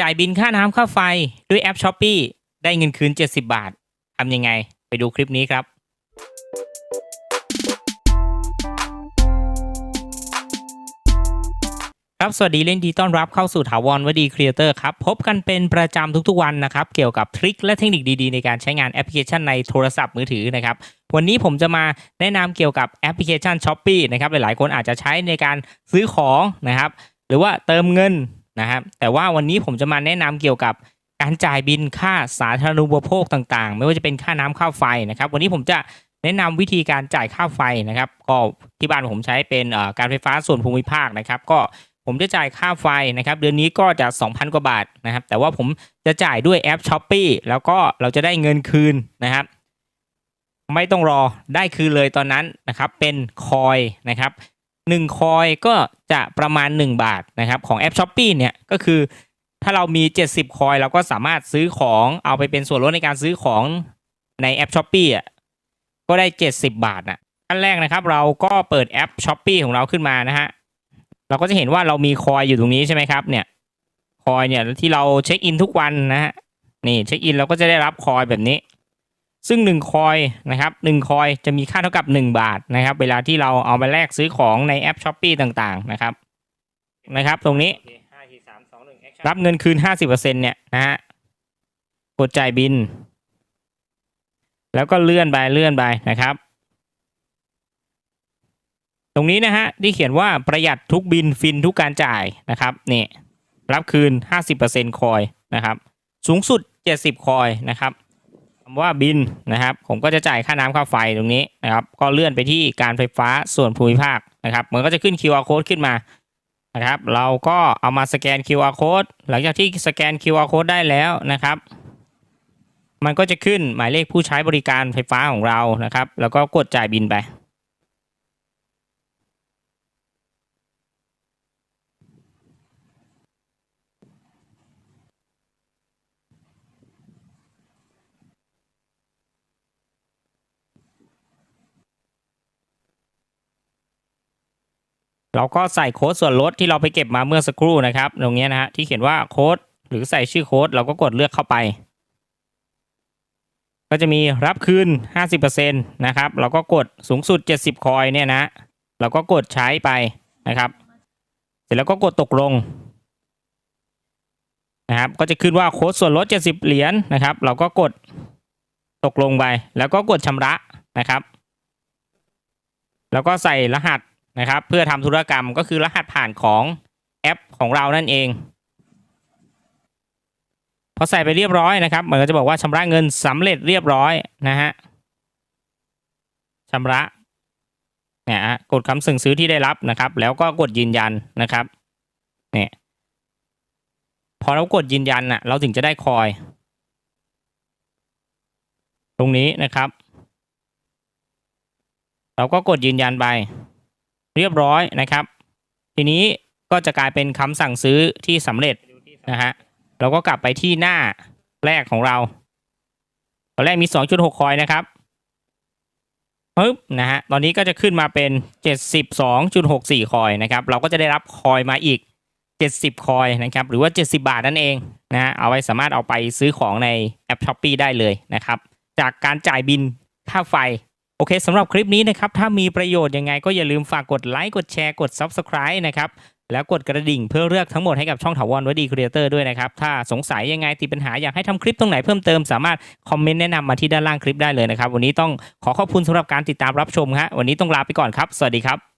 จ่ายบินค่าน้ำค่าไฟด้วยแอป s h อ p e e ได้เงินคืน 70 บาททำยังไง ไปดูคลิปนี้ครับ ครับสวัสดีเล่นดีต้อนรับเข้าสู่ถาวรวดีครีเอเตอร์ครับ พบกันเป็นประจำทุกๆวันนะครับ เกี่ยวกับทริคและเทคนิคดีๆ ในการใช้งานแอปพลิเคชันในโทรศัพท์มือถือนะครับ วันนี้ผมจะมาแนะนำเกี่ยวกับแอปพลิเคชัน s h อ p e e นะครับหลายๆคนอาจจะใช้ในการซื้อของนะครับ หรือว่าเติมเงิน นะครับแต่ว่าวันนี้ผมจะมาแนะนำเกี่ยวกับการจ่ายบินค่าสาธารณูปโภคต่างๆ ไม่ว่าจะเป็นค่าน้ำค่าไฟนะครับ วันนี้ผมจะแนะนำวิธีการจ่ายค่าไฟนะครับ ก็ที่บ้านผมใช้เป็นการไฟฟ้าส่วนภูมิภาคนะครับ ก็ผมจะจ่ายค่าไฟนะครับ เดือนนี้ก็จะ 2,000 กว่าบาทนะครับ แต่ว่าผมจะจ่ายด้วยแอป s h อ p e e แล้วก็เราจะได้เงินคืนนะครับ ไม่ต้องรอได้คืนเลยตอนนั้นนะครับ เป็นคอยนะครับ 1คอยก็จะประมาณ 1 บาทนะครับของแอป s h อ p e e เนี่ยก็คือถ้าเรามี 70 คอยเราก็สามารถซื้อของเอาไปเป็นส่วนลดในการซื้อของในแอป s h อ p e e อะก็ได้ 70 บาทนะขั้นแรกนะครับเราก็เปิดแอป s h อ p e e ของเราขึ้นมานะฮะเราก็จะเห็นว่าเรามีคอยอยู่ตรงนี้ใช่ไหมครับเนี่ยคอยเนี่ยที่เราเช็คอินทุกวันนะฮะนี่เช็คอินเราก็จะได้รับคอยแบบนี้ ซึ่ง1คอยนะครับ1คอยจะมีค่าเท่ากับ 1 บาทนะครับ เวลาที่เราเอาไปแลกซื้อของในแอป s h อ p e e ต่างๆนะครับนะครับ ตรงนี้รับเงินคืน 50%เนี่ยนะฮะกดจ่ายบิน แล้วก็เลื่อนไปเลื่อนไปนะครับ ตรงนี้นะฮะที่เขียนว่าประหยัดทุกบินฟินทุกการจ่ายนะครับนี่รับคืน 50%คอยนะครับ สูงสุด 70 คอยนะครับ คำว่าบินนะครับ ผมก็จะจ่ายค่าน้ำค่าไฟตรงนี้นะครับ ก็เลื่อนไปที่การไฟฟ้าส่วนภูมิภาคนะครับ มันก็จะขึ้น QR code ขึ้นมานะครับ เราก็เอามาสแกน QR code หลังจากที่สแกน QR code ได้แล้วนะครับ มันก็จะขึ้นหมายเลขผู้ใช้บริการไฟฟ้าของเรานะครับ แล้วก็กดจ่ายบินไป เราก็ใส่โค้ดส่วนลดที่เราไปเก็บมาเมื่อสักครู่นะครับ ตรงนี้นะฮะที่เขียนว่าโค้ดหรือใส่ชื่อโค้ดเราก็กดเลือกเข้าไป ก็จะมีรับคืน 50%นะครับ เราก็กดสูงสุด 70 คอยเนี่ยนะ เราก็กดใช้ไปนะครับ เสร็จแล้วก็กดตกลงนะครับ ก็จะขึ้นว่าโค้ดส่วนลด 70 เหรียญนะครับ เราก็กดตกลงไป แล้วก็กดชำระนะครับ แล้วก็ใส่รหัส นะครับ เพื่อทำธุรกรรมก็คือรหัสผ่านของแอปของเรานั่นเอง พอใส่ไปเรียบร้อยนะครับมันก็จะบอกว่าชำระเงินสำเร็จเรียบร้อยนะฮะชำระเนี่ยกดคำสั่งซื้อที่ได้รับนะครับ แล้วก็กดยืนยันนะครับเนี่ยพอเรากดยืนยันอะเราถึงจะได้คอย ตรงนี้นะครับ เราก็กดยืนยันไป เรียบร้อยนะครับ ทีนี้ก็จะกลายเป็นคำสั่งซื้อที่สำเร็จนะฮะเราก็กลับไปที่หน้าแรกของเรา ตอนแรกมี 2.6 คอยนะครับปึ๊บนะฮะตอนนี้ก็จะขึ้นมาเป็น 72.64 คอยนะครับเราก็จะได้รับคอยมาอีก 70 คอยนะครับหรือว่า 70 บาทนั่นเองนะฮะเอาไว้สามารถเอาไปซื้อของในแอป s h อ p e e ได้เลยนะครับ จากการจ่ายบินค่าไฟ อเคสำหรับคลิปนี้นะครับ ถ้ามีประโยชน์ยังไงก็อย่าลืมฝากกดไลค์กดแชร์กด Subscribe นะครับ แล้วกดกระดิ่งเพื่อเลือกทั้งหมดให้กับช่องถาวรวดีครีเอเตอร์ด้วยนะครับ ถ้าสงสัยยังไงติดปัญหาอยากให้ทำคลิปตรงไหนเพิ่มเติมสามารถคอมเมนต์แนะนำมาที่ด้านล่างคลิปได้เลยนะครับ วันนี้ต้องขอขอบคุณสำหรับการติดตามรับชมฮะวันนี้ต้องลาไปก่อนครับ สวัสดีครับ